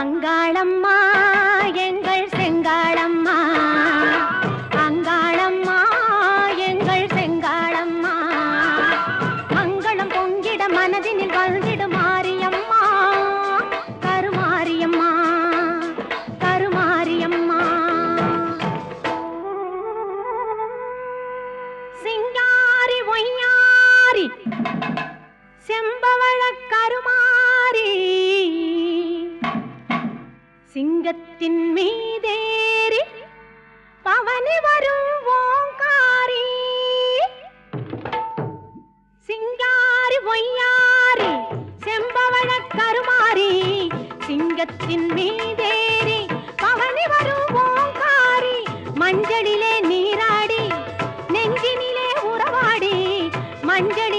அங்காளம்மா எங்கள் செங்காளம்மா. அங்காளம்மா எங்கள் செங்காளம்மா. மங்களம் பொங்கிட மனதினில் வந்திட மாரியம்மா. கருமாரியம்மா கருமாரியம்மா. சிங்காரி ஒய்யாரி செம்பவழக்கா சிங்கத்தின் மீதேறி பவனி வரும் ஓங்காரி. சிங்காரி ஒய்யாரி செம்பவழ கருமாரி சிங்கத்தின் மீதேறி பவனி வரும் ஓங்காரி. மஞ்சளிலே நீராடி நெஞ்சினிலே உறவாடி மஞ்சள்